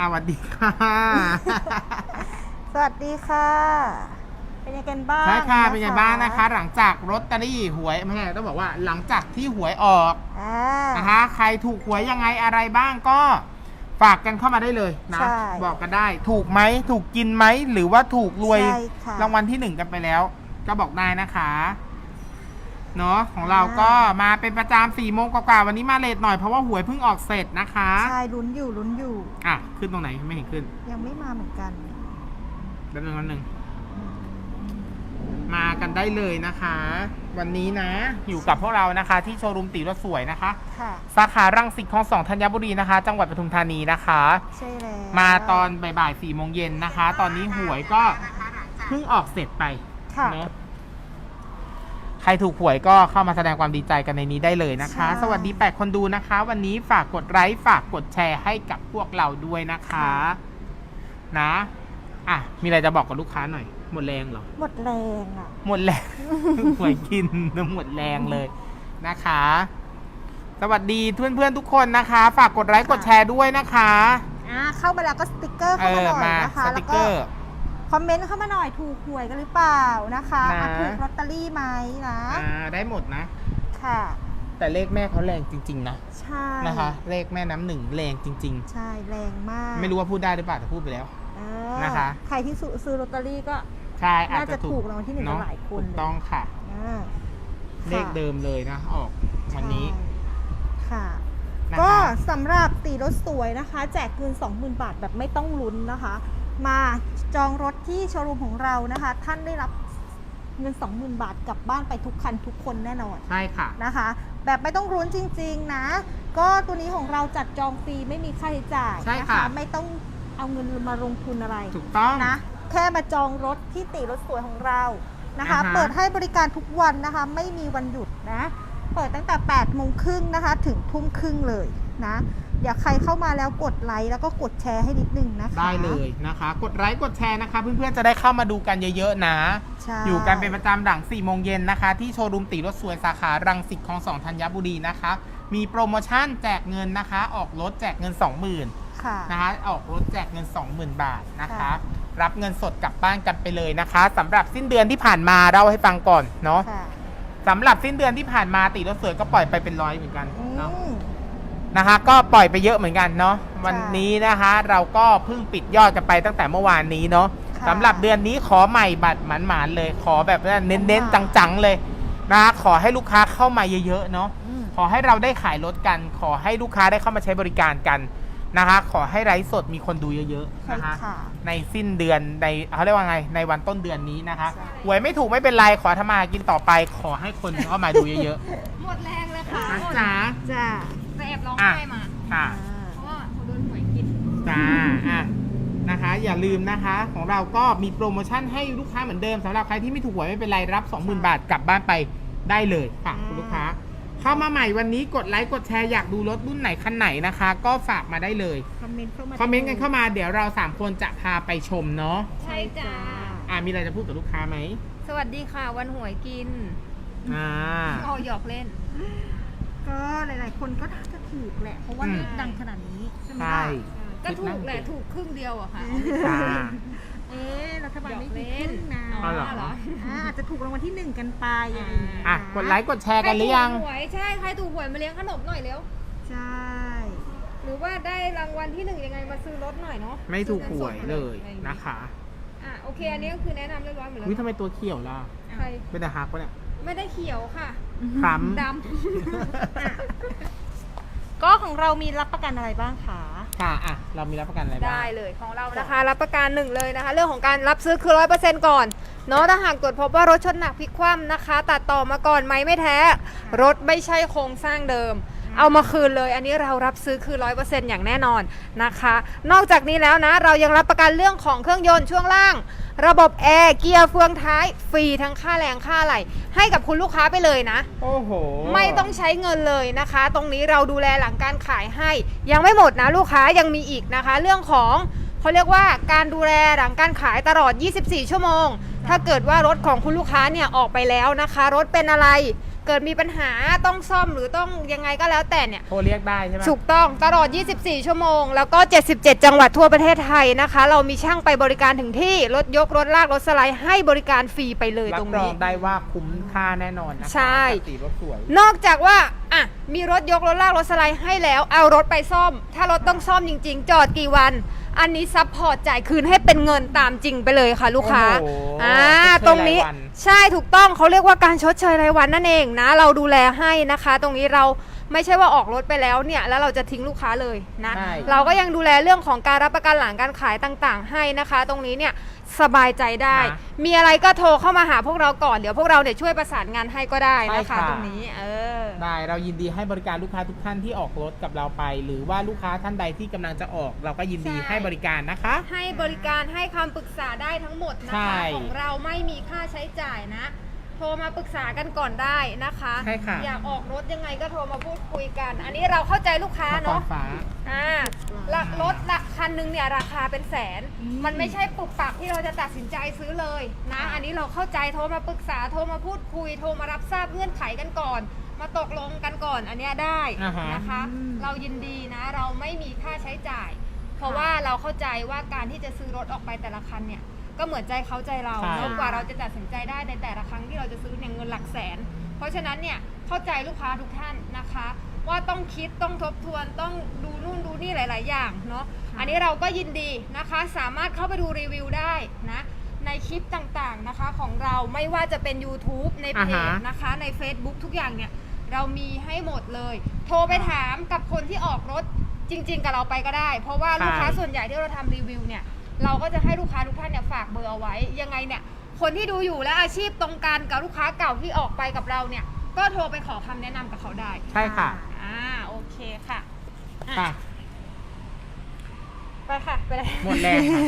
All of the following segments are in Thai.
อ่าสวัสดีค่ะ สวัสดีค่ะ เป็นยังไงกันบ้างใช่ค่ะ เป็นไงบ้างนะคะ หลังจากลอตเตอรี่หวยไม่ใช่ต้องบอกว่าหลังจากที่หวยออกอ่านะคะ ใครถูกหวยยังไงอะไรบ้างก็ฝากกันเข้ามาได้เลยนะ ใช่บอกกันได้ ถูกไหม ถูกกินไหม หรือว่าถูกรวยใช่ค่ะ รางวัลที่หนึ่งกันไปแล้ว ก็บอกได้นะคะ เนาะของเราก็มาเป็นประจำสี่โมงกว่าๆวันนี้มาเลทหน่อยเพราะว่าหวยเพิ่งออกเสร็จนะคะใช่ลุ้นอยู่ลุ้นอยู่ อะขึ้นตรงไหนไม่เห็นขึ้น ยังไม่มาเหมือนกันแป๊บนึงแป๊บนึงมากันได้เลยนะคะ วันนี้นะ อยู่กับพวกเรานะคะ ที่โชว์รูมตีรถสวยนะคะค่ะสาขารังสิตคลองสองธัญบุรีนะคะ จังหวัดปทุมธานีนะคะใช่แล้วมาตอนบ่ายๆสี่โมงเย็นนะคะ ตอนนี้หวยก็เพิ่งออกเสร็จไปค่ะเนอะ ใครถูกหวยก็เข้ามาแสดงความดีใจกันในนี้ได้เลยนะคะ ใช่ สวัสดีแปดคนดูนะคะ วันนี้ฝากกดไลค์ฝากกดแชร์ให้กับพวกเราด้วยนะคะ นะ อะ มีอะไรจะบอกกับลูกค้าหน่อย หมดแรงเหรอ หมดแรงอะ หมดแรง หวยกินหมดแรงเลยนะคะ สวัสดีเพื่อนๆทุกคนนะคะ ฝากกดไลค์กดแชร์ด้วยนะคะ อ่าเข้ามาแล้วก็สติกเกอร์เอเข้ามาอหน่อยมานะคะสแล้ติวกเกก็อร์ คอมเมนต์เข้ามาหน่อยถูกหวยกันหรือเปล่านะคะนะ อะถูกลอตเตอรี่ไหมนะ อ่าได้หมดนะ ค่ะ แต่เลขแม่เขาแรงจริง ๆ นะใช่นะคะ เลขแม่น้ำหนึ่งแรงจริง ใช่แรงมากๆ ไม่รู้ว่าพูดได้หรือเปล่าแต่พูดไปแล้ว เออนะคะ ใครที่ซื้อซื้อลอตเตอรี่ก็ ใช่อาจน่าจะจะถูกรางวัลที่หนึ่งเอะหลายคนถูกต้องค่ะ อ่าเลขเดิมเลยนะ ออกวันนี้ใช่ค่ะ นะคะก็สำหรับตีรถสวยนะคะ แจกเงิน20,000 บาทแบบไม่ต้องลุ้นนะคะ มาจองรถที่โชว์รูมของเรานะคะ ท่านได้รับเงิน 20,000 บาทกลับบ้านไปทุกคันทุกคนแน่นอนใช่ค่ะนะคะ แบบไม่ต้องรุ้นจริง ๆ นะ ก็ตัวนี้ของเราจัดจองฟรีไม่มีค่าใช้จ่ายใช่นะค่ะคะไม่ต้องเอาเงินมาลงทุนอะไรถูกต้องนะแค่มาจองรถที่ติรถสวยของเรานะคะอ่าฮะเปิดให้บริการทุกวันนะคะ ไม่มีวันหยุดนะ เปิดตั้งแต่8โมงครึ่งนะคะ ถึงทุ่มครึ่งเลยนะ อยากใครเข้ามาแล้วกดไลค์แล้วก็กดแชร์ให้นิดนึงนะคะ ได้เลยนะคะ กดไลค์กดแชร์นะคะ เพื่อนๆจะได้เข้ามาดูกันเยอะๆนะ ใช่อยู่กันเป็นประจำหลัง4โมงเย็นนะคะ ที่โชว์รูมตีรถสวยสาขารังสิตคลองสองธัญบุรีนะคะ มีโปรโมชั่นแจกเงินนะคะ ออกรถแจกเงิน 20,000 ค่ะ นะคะออกรถแจกเงิน 20,000 บาทนะคะ ค่ะ รับเงินสดกลับบ้านกันไปเลยนะคะสำหรับสิ้นเดือนที่ผ่านมาเราให้ฟังก่อนเนาะค่ะสำหรับสิ้นเดือนที่ผ่านมาตีรถสวยก็ปล่อยไปเป็นร้อยเหมือนกันอืเนาะม นะคะก็ปล่อยไปเยอะเหมือนกันเนาะวันนี้นะคะเราก็เพิ่งปิดยอดกันไปตั้งแต่เมื่อวานนี้เนาะค่ะสำหรับเดือนนี้ขอใหม่บัตรหมานๆเลย ขอแบบว่าเน้นๆค่ะ จังๆเลยนะคะขอให้ลูกค้าเข้ามาเยอะๆเนาะ อืม ขอให้เราได้ขายรถกัน ขอให้ลูกค้าได้เข้ามาใช้บริการกันนะคะ ขอให้ไลฟ์สดมีคนดูเยอะๆใช่นะคะค่ะในสิ้นเดือนในเขาเรียกว่าไง ในวันต้นเดือนนี้นะคะใช่ หวยไม่ถูกไม่เป็นไร ขอทำมาหากินต่อไป ขอให้คนเข้ามาดูเยอะหมดแรงเลยค่ะๆนะจ๊ะ จ้า ไปแอบร้องอะไห้มา ค่ะ เพราะว่าเขาโดนหวยกิน จ้าอะนะคะ อย่าลืมนะคะ ของเราก็มีโปรโมชั่นให้ลูกค้าเหมือนเดิมสำหรับใครที่ไม่ถูกหวยไม่เป็นไรรับ 20,000 บาทกลับบ้านไปได้เลยค่ะคุณลูกค้า เข้ามาใหม่วันนี้กดไลค์กดแชร์อยากดูรถรุ่นไหนคันไหนนะคะ ก็ฝากมาได้เลย คอมเมนต์เข้ามาคอมเมนต์กันเข้ามาเดี๋ยวเราสามคนจะพาไปชมเนาะใช่จ้า อะมีอะไรจะพูดกับลูกค้าไหมสวัสดีค่ะ วันหวยกินอ่าอ๋อหยอกเล่น ก็หลาย ๆ คนก็น่าจะถูกแหละ เพราะว่าอืมเลขดังขนาดนี้ใช่ไหมใช่ ล่ะก็ถูกแหละถูกครึ่งเดียวอะค่ะจ้า เอ๊ะรัฐบาลหยอกไม่ถูกเล่นครึ่งนะอ๋อเหรอเหรออ่าอาจจะถูกรางวัลที่หนึ่งกันไปอะไรอย่างเงี้ยอะ กดไลค์กดแชร์กันหรือยัง ใคถูกหวยใช่ใครถูกหวยมาเลี้ยงขนมหน่อยเร็วใช่ หรือว่าได้รางวัลที่หนึ่งยังไงมาซื้อรถหน่อยเนาะไม่ถูกหวยเลยอะไรอย่างงี้นะคะอะโอเคอันนี้ก็คือแนะนำเรียบร้อยหมดแล้ววิทำไมตัวเขียวล่ะ ใครเป็นแต่ฮักปะเนี่ย ไม่ได้เขียวค่ะ คล้ำดก็ของเรามีรับประกันอะไรบ้างคะค่ะอะ เรามีรับประกันอะไรำบ้าง ได้เลยของเรานะคะ รับประกันหนึ่งเลยนะคะ เรื่องของการรับซื้อคือร้อยเปอร์เซ็นต์ก่อนเนาะถ้าหากตรวจพบว่ารถชนหนักพลิกคว่ำนะคะ ตัดต่อมาก่อนไหมไม่แท้ รถไม่ใช่โครงสร้างเดิม เอามาคืนเลย อันนี้เรารับซื้อคือร้อยเปอร์เซ็นต์อย่างแน่นอนนะคะ นอกจากนี้แล้วนะ เรายังรับประกันเรื่องของเครื่องยนต์ช่วงล่าง ระบบแอร์เกียร์เฟืองท้ายฟรีทั้งค่าแรงค่าอะไหลให้กับคุณลูกค้าไปเลยนะ โอ้โหไม่ต้องใช้เงินเลยนะคะ ตรงนี้เราดูแลหลังการขายให้ ยังไม่หมดนะลูกค้ายังมีอีกนะคะ เรื่องของเขาเรียกว่าการดูแลหลังการขายตลอด 24 ชั่วโมง ถ้าเกิดว่ารถของคุณลูกค้าเนี่ยออกไปแล้วนะคะ รถเป็นอะไร เกิดมีปัญหาต้องซ่อมหรือต้องยังไงก็แล้วแต่เนี่ย โทรเรียกได้ใช่ไหมถูกต้องตลอด 24 ชั่วโมง แล้วก็ 77 จังหวัดทั่วประเทศไทยนะคะ เรามีช่างไปบริการถึงที่ รถยก รถลาก รถสไลด์ให้บริการฟรีไปเลยรัตรบงรอนี้ งได้ว่าคุ้มค่าแน่นอนนะคะใช่ กับสีรถสวย นอกจากว่า อะมีรถยกรถลากรถสไลด์ให้แล้ว เอารถไปซ่อม ถ้ารถต้องซ่อมจริง ๆ จอดกี่วัน อันนี้ซัพพอร์ตจ่ายคืนให้เป็นเงินตามจริงไปเลยค่ะ ลูกค้าโอ้โหอ่าชดเชยตรงนี้รายวันใช่ถูกต้องเขาเรียกว่าการชดเชยรายวันนั่นเองนะ เราดูแลให้นะคะ ตรงนี้เราไม่ใช่ว่าออกรถไปแล้วเนี่ย แล้วเราจะทิ้งลูกค้าเลยนะ ใช่ เราก็ยังดูแลเรื่องของการรับประกันหลังการขายต่างๆ ให้นะคะ ตรงนี้เนี่ย สบายใจได้ นะมีอะไรก็โทรเข้ามาหาพวกเราก่อน เดี๋ยวพวกเราเนี่ยช่วยประสานงานให้ก็ได้นะใช่คะ ค่ะ ตรงนี้ เออ ได้เรายินดีให้บริการลูกค้าทุกท่านที่ออกรถกับเราไป หรือว่าลูกค้าท่านใดที่กำลังจะออก เราก็ยินดีใช่ ให้บริการนะคะ ให้บริการให้คำปรึกษาได้ทั้งหมดนะใช่ คะ ของเราไม่มีค่าใช้จ่ายนะ โทรมาปรึกษากันก่อนได้นะคะใช่ค่ะ อยากออกรถยังไงก็โทรมาพูดคุยกัน อันนี้เราเข้าใจลูกค้ามังกรเนาะ ฟ้า อ่าละรถละคันหนึงเนี่ยราคาเป็นแสนมันไม่ใช่ปุบปับที่เราจะตัดสินใจซื้อเลยนะ อันนี้เราเข้าใจโทรมาปรึกษาโทรมาพูดคุยโทรมารับทราบเงื่อนไขกันก่อน มาตกลงกันก่อนอันเนี้ยได้อ่าฮะ นะคะ เรายินดีนะเราไม่มีค่าใช้จ่าย เพราะว่าเราเข้าใจว่าการที่จะซื้อรถออกไปแต่ละคันเนี่ย ก็เหมือนใจเขาใจเราใช่เนอะกว่าเราจะตัดสินใจได้ในแต่ละครั้งที่เราจะซื้อเนี่ยเงินหลักแสน เพราะฉะนั้นเนี่ยเข้าใจลูกค้าทุกท่านนะคะ ว่าต้องคิดต้องทบทวนต้องดูนู่นดูนี่หลาย ๆ อย่างเนาะอันนี้เราก็ยินดีนะคะ สามารถเข้าไปดูรีวิวได้นะในคลิปต่างๆนะคะของเราไม่ว่าจะเป็น YouTube ในเพอ่าจฮะ นะคะใน Facebook ทุกอย่างเนี่ยเรามีให้หมดเลย โทรไปถามกับคนที่ออกรถจริง ๆ กับเราไปก็ได้ เพราะว่าลูกค้าใช่ ส่วนใหญ่ที่เราทำรีวิวเนี่ย เราก็จะให้ลูกค้าทุกท่านเนี่ยฝากเบอร์เอาไว้ ยังไงเนี่ยคนที่ดูอยู่และอาชีพตรงกันกับลูกค้าเก่าที่ออกไปกับเราเนี่ย ก็โทรไปขอคำแนะนำกับเขาได้ใช่ค่ะอ่าโอเคค่ะอะค่ะ ไปค่ะไปเลยหมดแรงค่ะ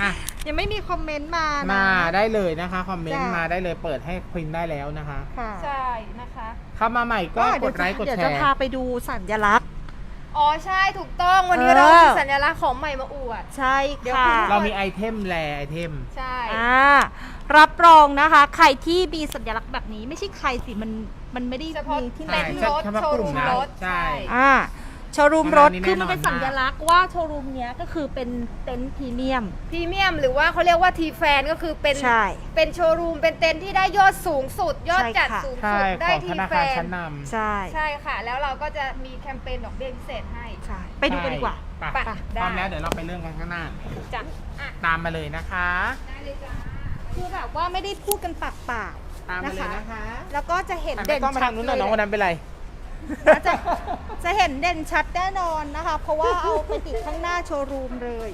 อะ ยังไม่มีคอมเมนต์มานะ มาได้เลยนะคะ คอมเมนต์จ้ะ มาได้เลยเปิดให้พิมพ์ได้แล้วนะคะ ค่ะใช่นะคะ เข้ามาใหม่ก็กเดี๋ยวดไลค์กดเดี๋ยวแชจะร์พาไปดูสัญลักษณ์ อ๋อใช่ถูกต้องวันนี้เออ เรามีสัญลักษณ์ของใหม่มาอวด ใช่เดี๋ยวค่ะ คุณ เรามีไอเทมแลไอเทม ใช่ อ่ารับรองนะคะ ใครที่มีสัญลักษณ์แบบนี้ไม่ใช่ใครสิมันมันไม่ได้เฉพาะมีที่ไหน เต็นท์รถเฉพาะโชว์กลุ่รูมมนะรถใช่ อ่า โชว์รูมรถอันนี้คือแน่นอนมันเป็นสัญลักษณ์ว่าโชว์รูมเนี้ยก็คือเป็นเต็นท์พรีเมียม พรีเมียมหรือว่าเขาเรียกว่าทีแฟนก็คือเป็นใช่ เป็นโชว์รูมเป็นเต็นท์ที่ได้ยอดสูงสุด ยอดใช่จัดค่ะ สูงใช่สุดขได้องธทีนาแฟคารนชั้นนำ ใช่ใช่ค่ะ แล้วเราก็จะมีแคมเปญดอกเบี้ยพิเศษให้ ใช่ ไปดูกันดีกว่า ไปไปพได้ร้อมแล้วเดี๋ยวเราไปเรื่องกันข้างหน้า จ้ะอะตามมาเลยนะคะ ได้เลยจ้าคือแบบว่าไม่ได้พูดกันปากเปล่าตามมาเลยนะคะนะคะแล้วก็จะเห็นแต่ไม่เด่นต้องไปชัทาดงนู้นเลนะยน้องคนนั้นเป็นไร แล้วจะจะเห็นเด่นชัดแน่นอนนะคะ เพราะว่าเอาไปติดข้างหน้าโชว์รูมเลย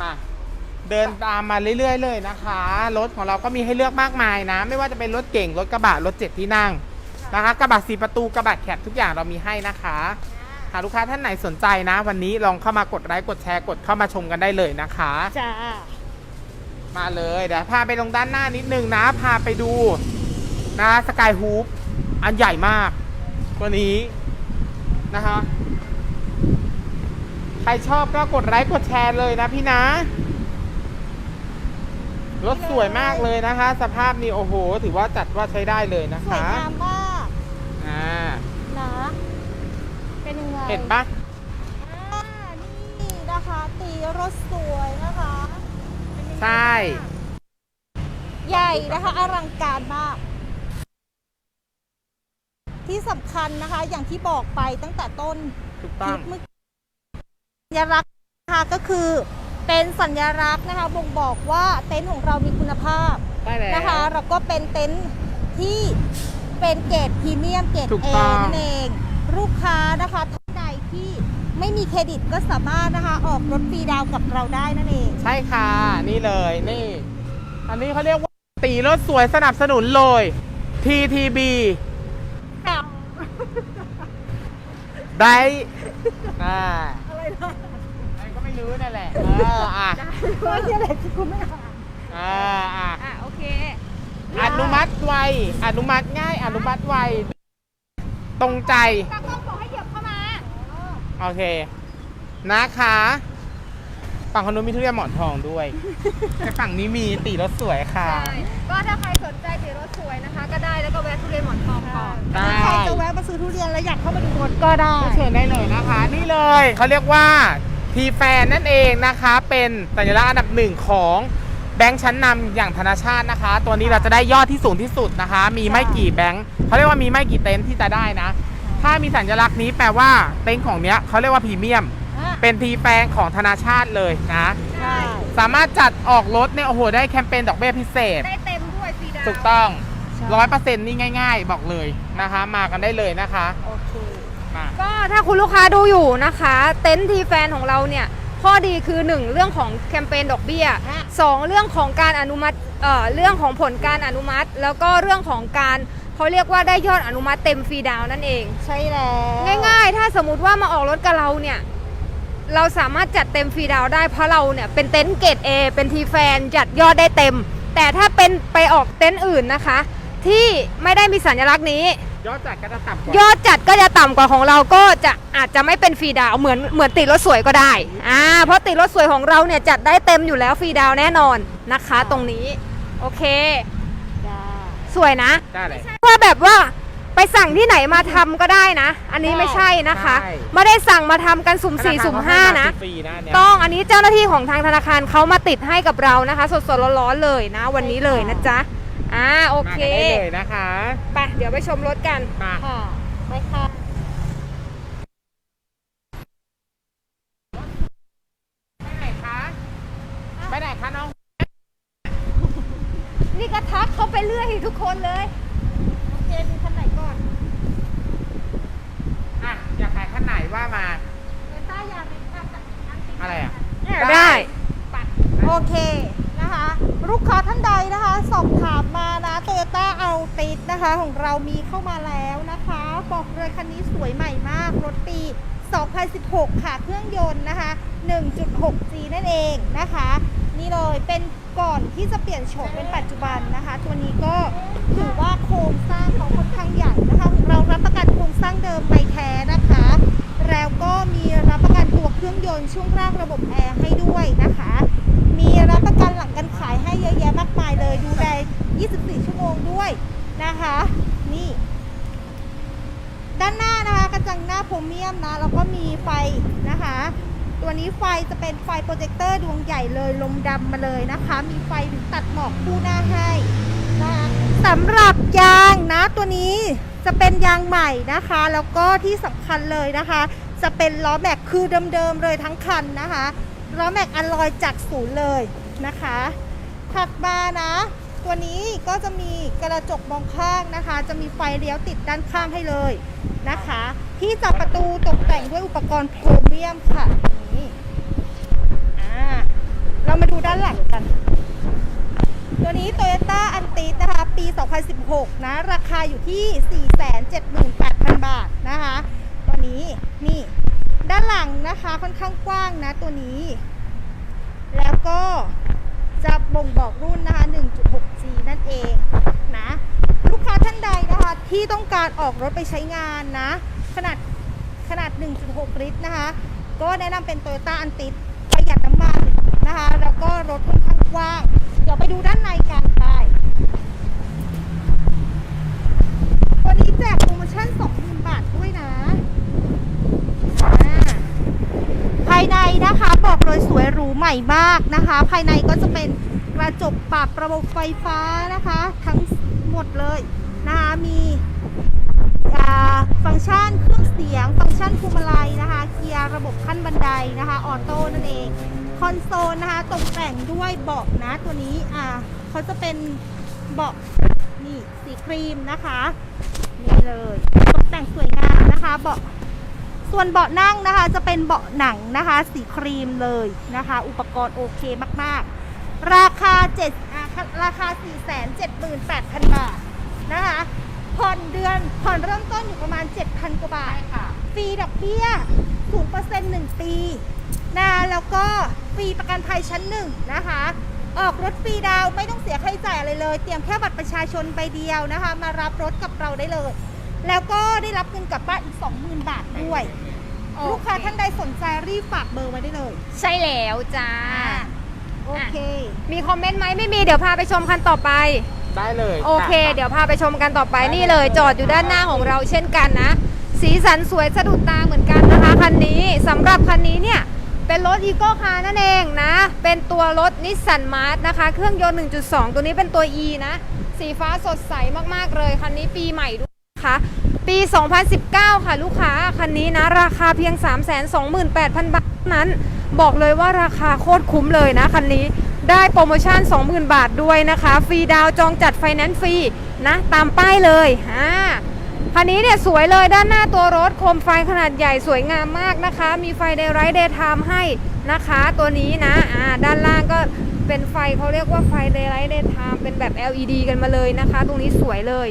มาเดินตามมาเรื่อย ๆ เลยนะคะ รถของเราก็มีให้เลือกมากมายนะ ไม่ว่าจะเป็นรถเก่ง รถกระบะ รถเจ็ดที่นั่งนะคะ กระบะสีประตู กระบะแคบทุกอย่างเรามีให้นะคะหากลูกค้าท่านไหนสนใจนะ วันนี้ลองเข้ามากดไลค์ กดแชร์ กดเข้ามาชมกันได้เลยนะคะ จ้า มาเลยเดี๋ยวพาไปตรงด้านหน้านิดนึงนะ พาไปดูนะสกายฮูปอันใหญ่มากตัวนี้นะคะใครชอบก็กดไลค์กดแชร์เลยนะพี่นะ รถสวยมากเลยนะคะ สภาพนี้โอ้โห ถือว่าจัดว่าใช้ได้เลยนะสวยคะงามมากอ่านะเป็นยังไงเห็นปะอ่านี่นะคะ ตีรถสวยนะคะเป็นยังไง ใช่ใหญ่นะคะอลังการมาก ที่สำคัญนะคะ อย่างที่บอกไปตั้งแต่ต้นถูกคต้อลิง ปเมื่อสัญลักษณ์นะคะก็คือเป็นสัญลักษณ์นะคะบ่งบอกว่าเต็นท์ของเรามีคุณภาพได้แล้ว นะคะแล้วก็เป็นเต็นท์ที่เป็นเกรดพรีเมียมเกรดถูกเอต้อง นั่นเอง ลูกค้านะคะท่านใดที่ ไม่มีเครดิตก็สามารถนะคะ ออกรถฟรีดาวน์กับเราได้นั่นเอง ใช่ค่ะ นี่เลยนี่ อันนี้เขาเรียกว่าตีรถสวยสนับสนุนเลย TTB ได้อ่าอะไรนะอะไรก็ไม่รู้นั่นแหละ เอออะว่าที่อะไรที่คุณไม่อ่านอ่าอะอะโอเคอนุมัติไว อนุมัติง่าย อนุมัติไว ตรงใจตากล้องบอก โอเค นะคะ ฝั่งคนนู้นมีทุเรียนหมอนทองด้วย แต่ฝั่งนี้มีตีรถสวยค่ะ ใช่ก็ถ้าใครสนใจติดรถสวยนะคะ ก็ได้แล้วก็แวะทุเรียนหมอนทองก่อนได้ ใครจะแวะมาซื้อทุเรียนแล้วอยากเข้ามาดูรถก็ได้ ก็เชิญได้เลยนะคะ นี่เลยเขาเรียกว่าทีแฟนนั่นเองนะคะ เป็นสัญลักษณ์อันดับหนึ่งของแบงค์ชั้นนำอย่างธนาชาตินะคะ ตัวนี้เราจะได้ยอดที่สูงที่สุดนะคะ มีไม่กี่แบงค์เขาเรียกว่ามีไม่กี่เต็นท์ที่จะได้นะ ถ้ามีสัญลักษณ์นี้แปลว่าเต็นท์ของเนี้ยเขาเรียกว่าพรีเมียม เป็นทีแฟนของธนาชาติเลยนะ ใช่สามารถจัดออกรถเนี่ยโอ้โหได้แคมเปญดอกเบี้ยพิเศษ ได้เต็มด้วยฟรีดาวถูกต้องใช่ร้อยเปอร์เซ็นต์นี่ง่าย ๆ บอกเลยนะคะ มากันได้เลยนะคะโอเคมาก็ถ้าคุณลูกค้าดูอยู่นะคะ เต็นท์ทีแฟนของเราเนี่ยข้อดีคือ 1 เรื่องของแคมเปญดอกเบี้ยอะ2เรื่องของการอนุมัติเอ่อเรื่องของผลการอนุมัติ แล้วก็เรื่องของการ เขาเรียกว่าได้ยอดอนุมัติเต็มฟรีดาวน์นั่นเอง ใช่แล้วง่ายๆ ถ้าสมมุติว่ามาออกรถกับเราเนี่ย เราสามารถจัดเต็มฟรีดาวน์ได้เพราะเราเนี่ยเป็นเต็นท์เกรด A เป็นทีแฟนจัดยอดได้เต็ม แต่ถ้าเป็นไปออกเต็นท์อื่นนะคะ ที่ไม่ได้มีสัญลักษณ์นี้ ยอดจัดก็จะต่ำกว่ายอดจัดก็จะต่ำกว่าของเราก็จะอาจจะไม่เป็นฟรีดาวน์เหมือนเหมือนติดรถสวยก็ได้อ่าเพราะติดรถสวยของเราเนี่ยจัดได้เต็มอยู่แล้วฟรีดาวน์แน่นอนนะคะ ตรงนี้โอเคจ้า สวยนะได้เลย ว่าแบบว่าไปสั่งที่ไหนมาทำก็ได้นะ อันนี้ไม่ใช่นะคะ ใช่ ไม่ได้สั่งมาทำกันสุ่มสี่สุ่มห้านะ ฟรีนะเนี่ยต้องอันนี้เจ้าหน้าที่ของทางธนาคารเขามาติดให้กับเรานะคะ สดๆร้อนๆเลยนะ วันนี้เลยนะจ๊ะอ่าโอมาเคกันได้เลยนะคะ ไปเดี๋ยวไปชมรถกันมา ค่ะไปค่ะไปไหนคะ ไปไหนคะน้อง นี่ก็ทักเขาไปเรื่อยทุกคนเลยโอเคดูคันไหนก่อนอะอยากขายขั้นไหนว่ามาเอต้ายาริสค่ะจากอันติอะไรอะได้ ปัดโอเคนะคะ ลูกค้าท่านใดนะคะ สอบถามมานะโตโยต้าเอาติดนะคะ ของเรามีเข้ามาแล้วนะคะ บอกเลยคันนี้สวยใหม่มาก รถปี 2016 ค่ะ เครื่องยนต์นะคะ 1.6G นั่นเองนะคะ นี่เลยเป็น ก่อนที่จะเปลี่ยนโฉมเป็นปัจจุบันนะคะ ตัวนี้ก็ถือว่าโครงสร้างเขาค่อนข้างใหญ่นะคะเรารับประกันโครงสร้างเดิมใบแท้นะคะ แล้วก็มีรับประกันตัวเครื่องยนต์ช่วงล่างระบบแอร์ให้ด้วยนะคะ มีรับประกันหลังการขายให้เยอะแยะมากมายเลยดูแล 24 ชั่วโมงด้วยนะคะ นี่ ด้านหน้านะคะกระจังหน้าโพรเมียมนะแล้วก็มีไฟนะคะ ตัวนี้ไฟจะเป็นไฟโปรเจคเตอร์ดวงใหญ่เลยลมดำมาเลยนะคะ มีไฟตัดหมอกคู่หน้าให้นะคะสำหรับยางนะตัวนี้จะเป็นยางใหม่นะคะ แล้วก็ที่สำคัญเลยนะคะ จะเป็นล้อแม็กคือเดิมๆเลยทั้งคันนะคะล้อแม็กอลลอยจากศูนย์เลยนะคะถัดมานะ ตัวนี้ก็จะมีกระจกมองข้างนะคะ จะมีไฟเลี้ยวติดด้านข้างให้เลยนะคะ ที่จับประตูตกแต่งด้วยอุปกรณ์โพรเมียมค่ะนี่อ่าเรามาดูด้านหลังกัน ตัวนี้ Toyota a n t i นะคะ ปี 2016 นะ ราคาอยู่ที่ 478,000 บาทนะคะ ตัวนี้นี่ ด้านหลังนะคะค่อนข้างกว้างนะตัวนี้ แล้วก็จะบ่งบอกรุ่นนะคะ 1.6G นั่นเองนะ ลูกค้าท่านใดนะคะ ที่ต้องการออกรถไปใช้งานนะ ขนาดขนาด 1.6 ลิตรนะคะ ก็แนะนำเป็น Toyota a n t i ประหยัดน้ำมันนะคะ แล้วก็รถค่อนข้างกว้าง เดี๋ยวไปดูด้านในกันได้วันนี้แจกโปรโมชั่น 20,000 บาทด้วยนะ ภายในนะคะบอกเลยสวยหรูใหม่มากนะคะ ภายในก็จะเป็นกระจกปรับระบบไฟฟ้านะคะ ทั้งหมดเลยนะคะมี ฟังก์ชันเครื่องเสียง ฟังก์ชันพวงมาลัยนะคะเกียร์ระบบขั้นบันไดนะคะออโต้นั่นเองคอนโซลนะคะตกแต่งด้วยเบาะนะตัวนี้อ่าเขาจะเป็นเบาะนี่สีครีมนะคะนี่เลยตกแต่งสวยงามนะคะเบาะส่วนเบาะนั่งนะคะจะเป็นเบาะหนังนะคะ สีครีมเลยนะคะ อุปกรณ์โอเคมากๆ ราคา7ราคา 478,000 บาทนะคะ ผ่อนเดือนผ่อนเริ่มต้นอยู่ประมาณ 7,000 กว่าบาทใช่ค่ะฟรีดอกเบี้ย0% 1ปีนะแล้วก็ฟรีประกันภัยชั้นหนึ่งนะคะ ออกรถฟรีดาวน์ไม่ต้องเสียค่าใช้จ่ายอะไรเลย เตรียมแค่บัตรประชาชนใบเดียวนะคะ มารับรถกับเราได้เลย แล้วก็ได้รับเงินกลับบ้านอีก 20,000 บาทด้วยโอเคลูกค้าท่านใดสนใจรีบฝากเบอร์ไว้ได้เลย ใช่แล้วจ้า โอเค มีคอมเมนต์ไหมไม่มีเดี๋ยวพาไปชมคันต่อไป ได้เลยโอเคะเดี๋ยวพาไปชมกันต่อไปได้นี่เลยเลย จอดอยู่ด้านหน้าของเราเช่นกันนะ สีสันสวยสะดุดตาเหมือนกันนะคะคันนี้สำหรับคันนี้เนี่ยเป็นรถอีโก้คาร์นั่นเองนะ เป็นตัวรถนิสสันมาร์ทนะคะ เครื่องยนต์ 1.2 ตัวนี้เป็นตัว E นะ สีฟ้าสดใสมากๆเลย คันนี้ปีใหม่ด้วยนะคะปี 2019 ค่ะลูกค้า คันนี้นะ ราคาเพียง 328,000 บาทเท่านั้น บอกเลยว่าราคาโคตรคุ้มเลยนะคันนี้ ได้โปรโมชั่น 20,000 บาทด้วยนะคะ ฟรีดาวจองจัดไฟแนนซ์ฟรีนะ ตามป้ายเลยอ่าคันนี้เนี่ยสวยเลยด้านหน้าตัวรถโคมไฟขนาดใหญ่สวยงามมากนะคะ มีไฟเดย์ไรท์เดย์ไทม์ให้นะคะ ตัวนี้นะอ่าด้านล่างก็เป็นไฟเขาเรียกว่าไฟเดย์ไรท์เดย์ไทม์เป็นแบบ LED กันมาเลยนะคะ ตรงนี้สวยเลย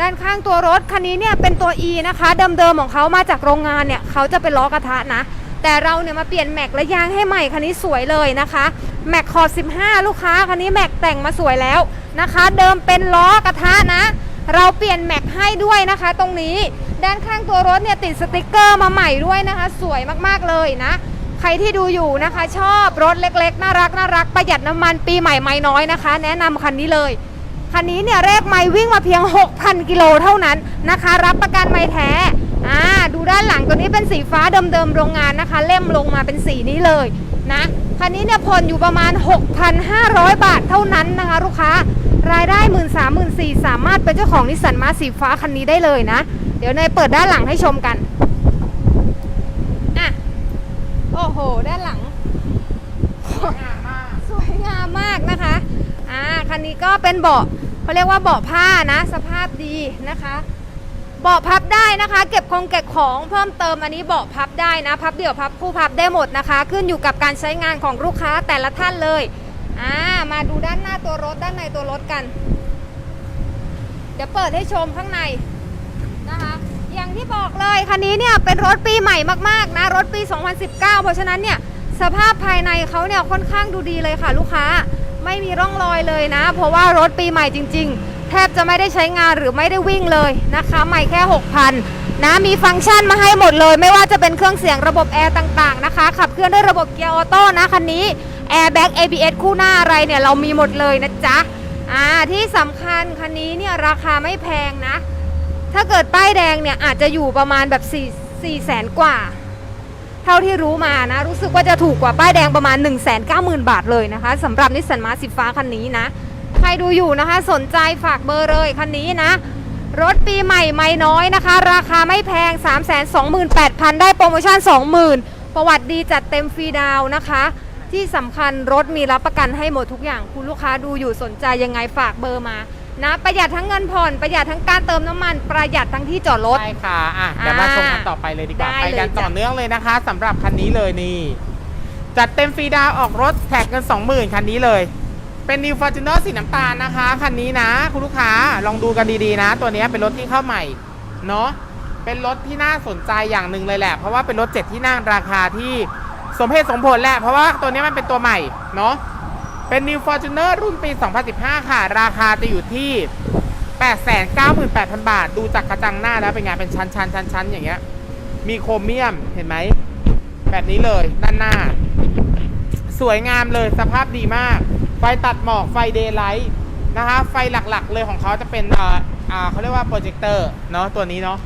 ด้านข้างตัวรถคันนี้เนี่ยเป็นตัว E นะคะ เดิมๆของเขามาจากโรงงานเนี่ยเขาจะเป็นล้อกระทะนะ แต่เราเนี่ยมาเปลี่ยนแม็กและยางให้ใหม่คันนี้สวยเลยนะคะ แม็กขอบ15 ลูกค้าคันนี้แม็กแต่งมาสวยแล้วนะคะ เดิมเป็นล้อกระทะนะ เราเปลี่ยนแม็กให้ด้วยนะคะ ตรงนี้ด้านข้างตัวรถเนี่ยติดสติกเกอร์มาใหม่ด้วยนะคะ สวยมากๆเลยนะ ใครที่ดูอยู่นะคะ ชอบรถเล็กๆ น่ารักน่ารักประหยัดน้ำมันปีใหม่ไม่น้อยนะคะ แนะนำคันนี้เลยคันนี้เนี่ยเลขไม่วิ่งมาเพียง 6,000 กิโลเท่านั้นนะคะ รับประกันไม่แท้อ่าดูด้านหลังตัวนี้เป็นสีฟ้าเดิมๆโรงงานนะคะ เล่มลงมาเป็นสีนี้เลย นะคันนี้เนี่ยผ่อนอยู่ประมาณ 6,500 บาทเท่านั้นนะคะ ลูกค้ารายได้1 3 0 0 0 4สามารถเป็นเจ้าของนิสสันมาสีฟ้าคันนี้ได้เลยนะ เดี๋ยวเนยเปิดด้านหลังให้ชมกันอะโอ้โห ด้านหลังงามมากสวยงามมากนะคะอ่าคันนี้ก็เป็นเบาะเขาเรียกว่าเบาะผ้านะ สภาพดีนะคะ เบาะพับได้นะคะ เก็บของเก็บของเพิ่มเติมอันนี้เบาะพับได้นะ พับเดี่ยวพับคู่พับได้หมดนะคะ ขึ้นอยู่กับการใช้งานของลูกค้าแต่ละท่านเลยอ่ามาดูด้านหน้าตัวรถด้านในตัวรถกัน เดี๋ยวเปิดให้ชมข้างในนะคะอย่างที่บอกเลยคันนี้เนี่ยเป็นรถปีใหม่มากๆนะรถปี 2019 เพราะฉะนั้นเนี่ยสภาพภายในเขาเนี่ยค่อนข้างดูดีเลยค่ะ ลูกค้าไม่มีร่องรอยเลยนะ เพราะว่ารถปีใหม่จริง ๆ แทบจะไม่ได้ใช้งานหรือไม่ได้วิ่งเลยนะคะใหม่แค่ 6,000 นะมีฟังก์ชันมาให้หมดเลย ไม่ว่าจะเป็นเครื่องเสียงระบบแอร์ต่างๆนะคะ ขับเคลื่อนด้วยระบบเกียร์ออโต้นะคันนี้ Airbag ABS คู่หน้าอะไรเนี่ยเรามีหมดเลยนะจ๊ะอ่าที่สำคัญคันนี้เนี่ยราคาไม่แพงนะ ถ้าเกิดป้ายแดงเนี่ยอาจจะอยู่ประมาณแบบ4 4แสนกว่า เท่าที่รู้มานะ รู้สึกว่าจะถูกกว่าป้ายแดงประมาณ 1 9 0 0 0 0 บาทเลยนะคะสำหรับนิสสันมาสีฟ้าคันนี้นะ ดูอยู่นะคะ สนใจฝากเบอร์เลยคันนี้นะ รถปีใหม่ไม่น้อยนะคะ ราคาไม่แพง 3 2 8 0 0 0 ได้โปรโมชั่น 20,000 ประวัติดีจัดเต็มฟรีดาวน์นะคะ ที่สำคัญรถมีรับประกันให้หมดทุกอย่าง คุณลูกค้าดูอยู่สนใจยังไงฝากเบอร์มานะประหยัดทั้งเงินผ่อนประหยัดทั้งการเติมน้ำมันประหยัดทั้งที่จอดรถ ใช่ค่ะอะเดี๋ยวมาชมกันต่อไปเลยดีกว่าได้ไปเลยกันต่อจ้ะเนื่องเลยนะคะสำหรับคันนี้เลยนี่ จัดเต็มฟรีดาวน์ออกรถแท็กเงิน20,000คันนี้เลย เป็น New Fortuner สีน้ำตาลนะคะคันนี้นะ คุณลูกค้าลองดูกันดีๆนะ ตัวนี้เป็นรถที่เข้าใหม่เนาะเป็นรถที่น่าสนใจอย่างหนึ่งเลยแหละ เพราะว่าเป็นรถเจ็ดที่นั่งราคาที่สมเหตุสมผลแหละ เพราะว่าตัวนี้มันเป็นตัวใหม่เนาะเป็น New Fortuner รุ่นปี 2015 ค่ะ ราคาจะอยู่ที่ 898,000 บาท ดูจากกระจังหน้าแล้วเป็นไงเป็นชั้นชั้นชั้นชั้นอย่างเงี้ย มีโครเมียมเห็นไหม แบบนี้เลยด้านหน้า สวยงามเลยสภาพดีมาก ไฟตัดหมอกไฟเดย์ไลท์นะคะไฟหลักๆเลยของเขาจะเป็นเอ่ออ่าเขาเรียกว่าโปรเจคเตอร์เนาะตัวนี้เนาะ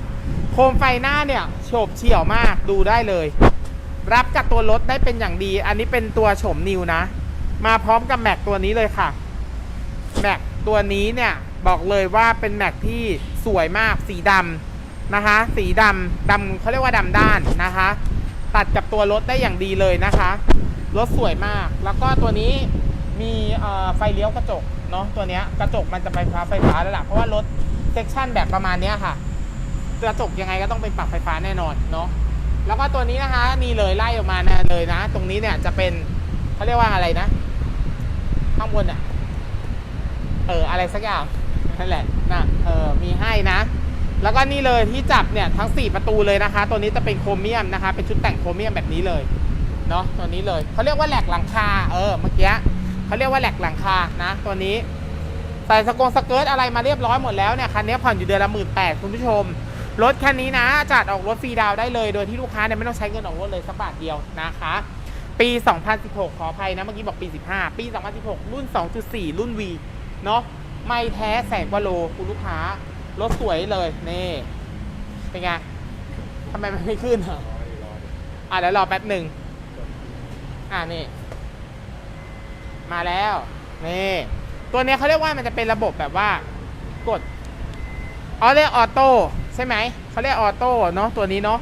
โคมไฟหน้าเนี่ยโฉบเฉี่ยวมากดูได้เลย รับกับตัวรถได้เป็นอย่างดี อันนี้เป็นตัวโฉมนิวนะ มาพร้อมกับแม็กตัวนี้เลยค่ะแม็กตัวนี้เนี่ยบอกเลยว่าเป็นแม็กที่สวยมากสีดำนะคะ สีดำดำเขาเรียกว่าดำด้านนะคะ ตัดกับตัวรถได้อย่างดีเลยนะคะ รถสวยมาก แล้วก็ตัวนี้ มีไฟเลี้ยวกระจกเนาะตัวเนี้ยกระจกมันจะไฟฟ้าไฟฟ้าแล้วล่ะเพราะว่ารถเซ็กชันแบบประมาณเนี้ยค่ะ กระจกยังไงก็ต้องเป็นปรับไฟฟ้าแน่นอนเนาะแล้วก็ตัวนี้นะคะนี่เลยไล่ออกมานะเลยนะ ตรงนี้เนี่ยจะเป็นเขาเรียกว่าอะไรนะ ข้างบนอะเอออะไรสักอย่างนั่นแหละนะเออมีให้นะ แล้วก็นี่เลยที่จับเนี่ยทั้ง 4 ประตูเลยนะคะ ตัวนี้จะเป็นโครเมียมนะคะ เป็นชุดแต่งโครเมียมแบบนี้เลยเนาะตัวนี้เลยเขาเรียกว่าแหลกหลังคาเออเมื่อกี้ เขาเรียกว่าแหลกหลังคานะ ตัวนี้ใส่สกงสเกิร์ตอะไรมาเรียบร้อยหมดแล้วเนี่ยคันนี้ผ่อนอยู่เดือนละหมื่นแปดคุณผู้ชม รถคันนี้นะจัดออกรถฟรีดาวได้เลย โดยที่ลูกค้าเนี่ยไม่ต้องใช้เงินออกรถเลยสักบาทเดียวนะคะ ปี 2016 ขออภัยนะเมื่อกี้บอกปี 15 ปี 2016 รุ่น 2.4 รุ่น V เนาะไม่แท้แสงกว่าโลคุณลูกค้ารถสวยเลยนี่เป็นไงทำไมมันไม่ขึ้นอะอะเดี๋ยวรอแป๊บหนึ่งอะนี่ มาแล้วนี่ตัวนี้เขาเรียกว่ามันจะเป็นระบบแบบว่ากดอ๋อเรียกออโต้ใช่ไหมเขาเรียกออโต้เนาะตัวนี้เนาะ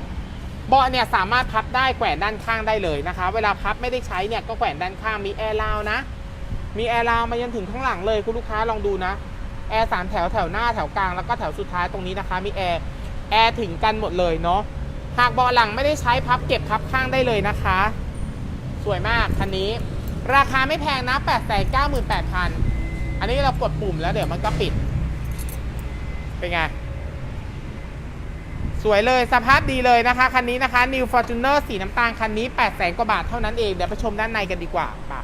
เบาะเนี่ยสามารถพับได้แขวนด้านข้างได้เลยนะคะ เวลาพับไม่ได้ใช้เนี่ยก็แขวนด้านข้างมีแอร์ราวนะ มีแอร์ราวมายันถึงข้างหลังเลยคุณลูกค้าลองดูนะแอร์สามแถวแถวหน้าแถวกลางแล้วก็แถวสุดท้ายตรงนี้นะคะ มีแอร์แอร์ถึงกันหมดเลยเนาะหากเบาะหลังไม่ได้ใช้พับเก็บพับข้างได้เลยนะคะ สวยมากคันนี้ ราคาไม่แพงนะ 8 9 8 0 0 0อันนี้เรากดปุ่มแล้วเดี๋ยวมันก็ปิด เป็นไง สวยเลยสภาพดีเลยนะคะ คันนี้นะคะ New Fortuner สีน้ำตาล คันนี้ 8 0 0 0 0 0กว่าบาทเท่านั้นเอง เดี๋ยวไปชมด้านในกันดีกว่าปะ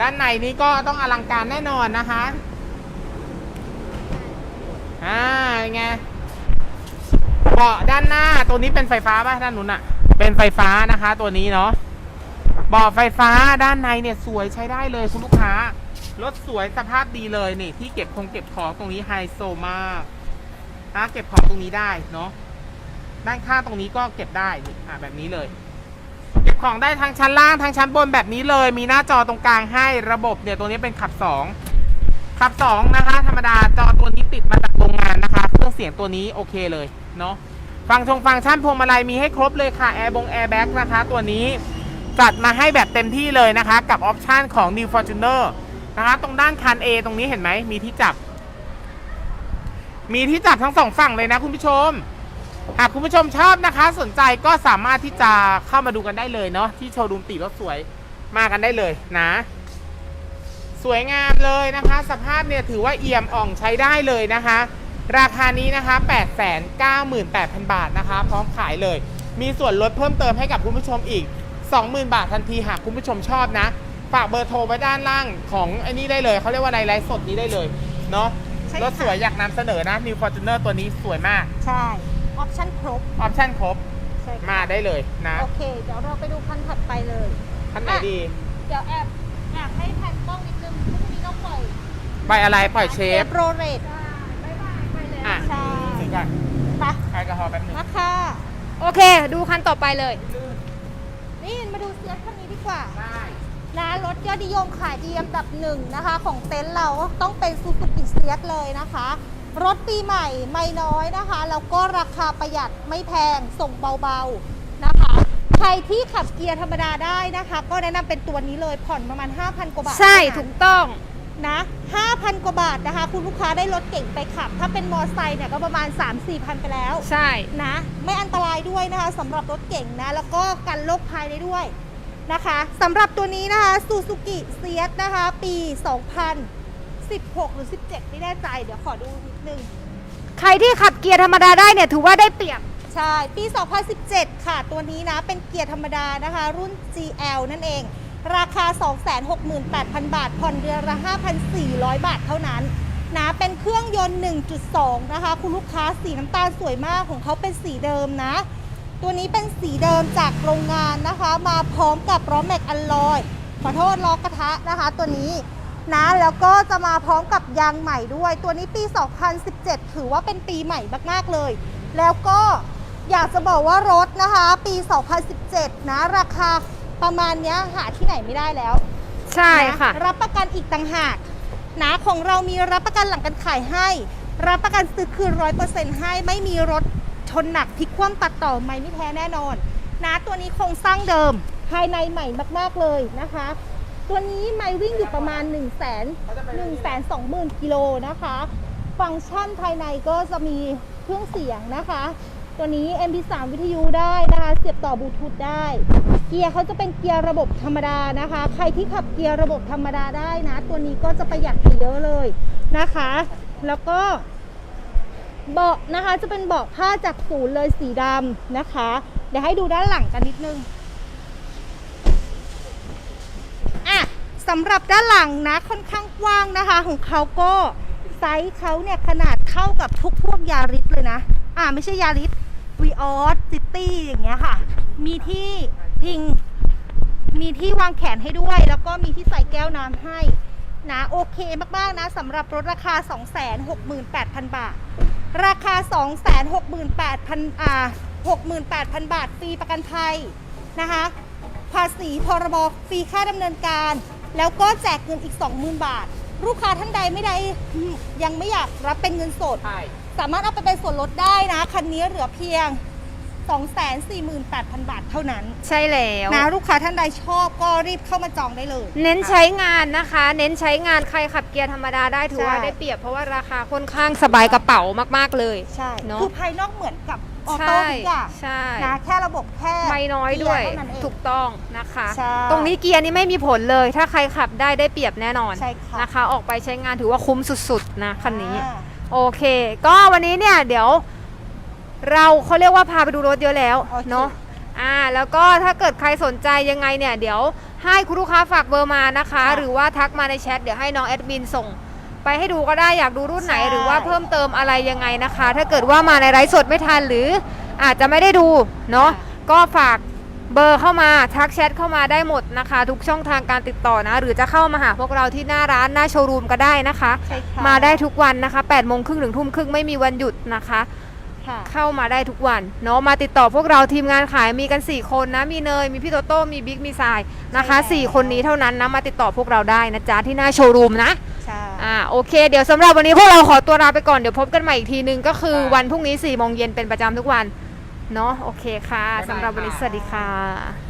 ด้านในนี้ก็ต้องอลังการแน่นอนนะคะ อ่าเป็นไงเบาะด้านหน้าตัวนี้เป็นไฟฟ้าป่ะด้านนู้นอะเป็นไฟฟ้านะคะ ตัวนี้เนาะ บาะไฟฟ้าด้านในเนี่ยสวยใช้ได้เลยคุณลูกค้ารถสวยสภาพดีเลยนี่ ที่เก็บคงเก็บของตรงนี้ไฮโซมากนะเก็บของตรงนี้ได้เนาะด้านข้างตรงนี้ก็เก็บได้นี่อะแบบนี้เลย เก็บของได้ทั้งชั้นล่างทั้งชั้นบนแบบนี้เลย มีหน้าจอตรงกลางให้ระบบเนี่ยตัวนี้เป็นขับสองขับสองนะคะ ธรรมดาจอตัวนี้ติดมาจากโรงงานนะคะ เครื่องเสียงตัวนี้โอเคเลยเนาะฟังชงฟังชั่นพวงมาลัยมีให้ครบเลยค่ะแอร์บงแอร์แบ็กนะคะ ตัวนี้ จัดมาให้แบบเต็มที่เลยนะคะ กับออปชันของ New Fortuner นะคะตรงด้านคัน A ตรงนี้เห็นไหมมีที่จับ มีที่จับทั้งสองฝั่งเลยนะคุณผู้ชม หากคุณผู้ชมชอบนะคะ สนใจก็สามารถที่จะเข้ามาดูกันได้เลยเนาะที่โชว์รูมตีรถสวยมากันได้เลยนะ สวยงามเลยนะคะ สภาพเนี่ยถือว่าเอี่ยมอ่องใช้ได้เลยนะคะ ราคานี้นะคะ898,000 บาทนะคะ พร้อมขายเลย มีส่วนลดเพิ่มเติมให้กับคุณผู้ชมอีก 20,000 บาททันทีหากคุณผู้ชมชอบนะ ฝากเบอร์โทรไว้ด้านล่างของไอ้นี่ได้เลย เขาเรียกว่าในไลฟ์สดนี้ได้เลย เนาะใช่ค่ะรถสวยอยากนำเสนอนะ New Fortuner ตัวนี้สวยมากใช่ออปชั่นครบออปชั่นครบใช่ค่ะมาได้เลยนะโอเค เดี๋ยวเราไปดูคันถัดไปเลยท่านไหนดี เดี๋ยวแอบอยากให้แพนกล้องนิดนึงพรุ่งนี้ต้องปล่อยไปอะไรปล่อยเชฟโปรเรทอะใช่ ถึงก่อนไปแอลกอฮอล์แป๊บหนึง นะคะ โอเค ดูคันต่อไปเลย นี่มาดูเซียสคันนี้ดีกว่าได้นะรถยอดนิยมขายดีอันดับหนึ่งนะคะ ของเต็นท์เราต้องเป็นซูซูกิเซียสเลยนะคะ รถปีใหม่ไม่น้อยนะคะ แล้วก็ราคาประหยัดไม่แพงส่งเบาๆนะคะ ใครที่ขับเกียร์ธรรมดาได้นะคะ ก็แนะนำเป็นตัวนี้เลยผ่อนประมาณ 5,000 กว่าบาทใช่เท่านั้น ถูกต้อง นะ 5,000 กว่าบาทนะคะ คุณลูกค้าได้รถเก่งไปขับ ถ้าเป็นมอไซค์เนี่ยก็ประมาณ 3-4พันไปแล้วใช่ นะ ไม่อันตรายด้วยนะคะสำหรับรถเก่งนะ แล้วก็กันโรคภัยได้ด้วยนะคะสำหรับตัวนี้นะคะซูซูกิเซียสนะคะ ปี 2016 หรือ 17 ไม่แน่ใจ เดี๋ยวขอดูนิดนึง ใครที่ขับเกียร์ธรรมดาได้เนี่ยถือว่าได้เปรียบ ใช่ ปี 2017 ค่ะ ตัวนี้นะ เป็นเกียร์ธรรมดานะคะ รุ่น GL นั่นเอง ราคา 268,000 บาท ผ่อนเดือนละ 5,400 บาทเท่านั้นนะเป็นเครื่องยนต์ 1.2 นะคะ คุณลูกค้าสีน้ำตาลสวยมากของเขาเป็นสีเดิมนะ ตัวนี้เป็นสีเดิมจากโรงงานนะคะ มาพร้อมกับล้อแม็กอัลลอย ขอโทษล้อกระทะนะคะ ตัวนี้นะแล้วก็จะมาพร้อมกับยางใหม่ด้วย ตัวนี้ปี 2017 ถือว่าเป็นปีใหม่มาก ๆ เลย แล้วก็อยากจะบอกว่ารถนะคะ ปี 2017 นะ ราคา ประมาณเนี้ยหาที่ไหนไม่ได้แล้วใช่ค่ะ นรับประกันอีกต่างหากนะของเรามีรับประกันหลังการขายให้ รับประกันซื้อคืนร้อยเปอร์เซ็นต์ให้ไม่มีรถชนหนักพลิกคว่ำตัดต่อไม่ไม่แท้แน่นอน นะตัวนี้โครงสร้างเดิม ภายในใหม่มากๆเลยนะคะ ตัวนี้ไม่วิ่งอยู่ประมาณ 1 0 0 0 0แสน1 2 0 0 0 0กิโลนะคะ ฟังก์ชันภายในก็จะมีเครื่องเสียงนะคะ ตัวนี้ MP3 วิทยุได้นะคะเสียบต่อบลูทูธได้ เกียร์เขาจะเป็นเกียร์ระบบธรรมดานะคะ ใครที่ขับเกียร์ระบบธรรมดาได้นะ ตัวนี้ก็จะประหยัดไปเยอะเลยนะคะ แล้วก็เบาะนะคะจะเป็นเบาะผ้าจากศูนย์เลยสีดำนะคะ เดี๋ยวให้ดูด้านหลังกันนิดนึงอะสำหรับด้านหลังนะค่อนข้างกว้างนะคะ ของเขาก็ไซส์เขาเนี่ยขนาดเท่ากับทุกพวกยาริสเลยนะ อ่าไม่ใช่ยาริส วีออสซิตี้อย่างเงี้ยค่ะ มีที่พิง มีที่วางแขนให้ด้วย แล้วก็มีที่ใส่แก้วน้ำให้นะโอเคมาก ๆ นะสำหรับรถราคา 268,000 บาท ราคา 268,000อ่า68,000 บาท ฟรีประกันภัยนะคะ ภาษีพรบฟรีค่าดำเนินการ แล้วก็แจกเงินอีก 20,000 บาท ลูกค้าท่านใดไม่ได้ยังไม่อยากรับเป็นเงินสด สามารถเอาไปเป็นส่วนลดได้นะ คันนี้เหลือเพียง 248,000 บาทเท่านั้น ใช่แล้วนะลูกค้าท่านใดชอบก็รีบเข้ามาจองได้เลย เน้นใช้งานนะคะ เน้นใช้งานใครขับเกียร์ธรรมดาได้ถือว่าใช่ ได้เปรียบเพราะว่าราคาค่อนข้างสบายกระเป๋ามากๆเลย ใช่เนอะ คือภายนอกเหมือนกับออโต้ใช่ทุกอย่างใช่นะแค่ระบบแค่ไม่น้อยด้วย เกีร์เท่านั้นเอง ถูกต้องนะคะ ใช่ ตรงนี้เกียร์นี่ไม่มีผลเลย ถ้าใครขับได้ได้เปรียบแน่นอนใช่ค่ะนะคะ ออกไปใช้งานถือว่าคุ้มสุดๆนะคันนี้ อ่า โอเค ก็วันนี้เนี่ยเดี๋ยวเราเขาเรียกว่าพาไปดูรถเยอะแล้วโอเคเนาะอ่าแล้วก็ถ้าเกิดใครสนใจยังไงเนี่ยเดี๋ยวให้คุณลูกค้าฝากเบอร์มานะคะ หรือว่าทักมาในแชทเดี๋ยวให้น้องแอดมินส่ง ไปให้ดูก็ได้อยากดูรุ่นไหนหรือว่าเพิ่มเติมอะไรยังไงนะคะ ถ้าเกิดว่ามาในไลฟ์สดไม่ทันหรืออาจจะไม่ได้ดูเนาะก็ฝาก เบอร์เข้ามาทักแชทเข้ามาได้หมดนะคะ ทุกช่องทางการติดต่อนะ หรือจะเข้ามาหาพวกเราที่หน้าร้านหน้าโชว์รูมก็ได้นะคะ ใช่ค่ะมาได้ทุกวันนะคะ8โมงครึ่งถึงทุ่มครึ่งไม่มีวันหยุดนะคะ ค่ะ เข้ามาได้ทุกวันเนาะมาติดต่อพวกเราทีมงานขายมีกัน 4 คนนะ มีเนยมีพี่โตโต้มีบิ๊กมีทรายนะคะ ใช่แล้ว 4 คนนี้เท่านั้นนะ มาติดต่อพวกเราได้นะจ๊ะที่หน้าโชว์รูมนะ ใช่ อ่าโอเค เดี๋ยวสำหรับวันนี้พวกเราขอตัวลาไปก่อนเดี๋ยวพบกันใหม่อีกทีนึงก็คือวันพรุ่งนี้4โมงเย็นเป็นประจำทุกวัน เนาะโอเคค่ะสำหรับวันนี้สวัสดีค่ะ